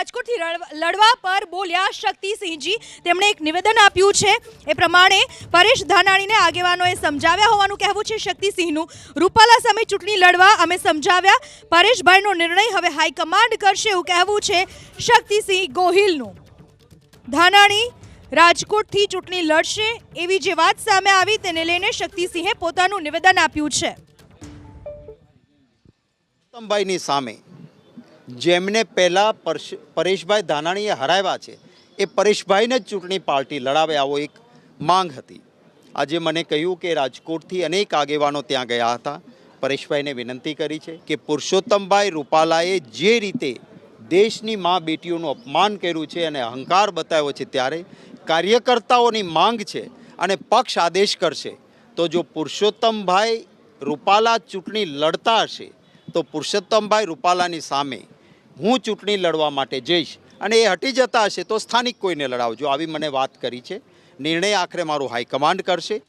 રાજકોટથી લડવા પર બોલ્યા શક્તિસિંહજી. તેમણે એક નિવેદન આપ્યું છે. એ પ્રમાણે પરેશ ધાનાણીને આગેવાનોએ સમજાવ્યા હોવાનું કહેવું છે શક્તિસિંહનું. રૂપાલા સામે ચૂંટણી લડવા અમે સમજાવ્યા. પરેશભાઈનો નિર્ણય હવે હાઈકમાન્ડ કરશે એવું કહેવું છે શક્તિસિંહ ગોહિલનું. ધાનાણી રાજકોટથી ચૂંટણી લડશે એવી જે વાત સામે આવી તેને લઈને શક્તિસિંહે પોતાનું નિવેદન આપ્યું છે. ઉત્તમભાઈની સામે જેમને પહેલાં પરશ- પરેશભાઈ ધાનાણીએ હરાવ્યા છે, એ પરેશભાઈને જ ચૂંટણી પાર્ટી લડાવે આવો એક માંગ હતી. આજે મને કહ્યું કે રાજકોટથી અનેક આગેવાનો ત્યાં ગયા હતા. પરેશભાઈને વિનંતી કરી છે કે પુરુષોત્તમભાઈ રૂપાલાએ જે રીતે દેશની મા બેટીઓનું અપમાન કર્યું છે અને અહંકાર બતાવ્યો છે ત્યારે કાર્યકર્તાઓની માંગ છે અને પક્ષ આદેશ કરશે. તો જો પુરુષોત્તમભાઈ રૂપાલા ચૂંટણી લડતા હશે, તો પુરુષોત્તમભાઈ રૂપાલાની સામે હું ચૂંટણી લડવા માટે જઈશ અને એ હટી જતા હશે તો સ્થાનિક કોઈને લડાવજો. આવી મને વાત કરી છે. નિર્ણય આખરે મારું હાઈકમાન્ડ કરશે.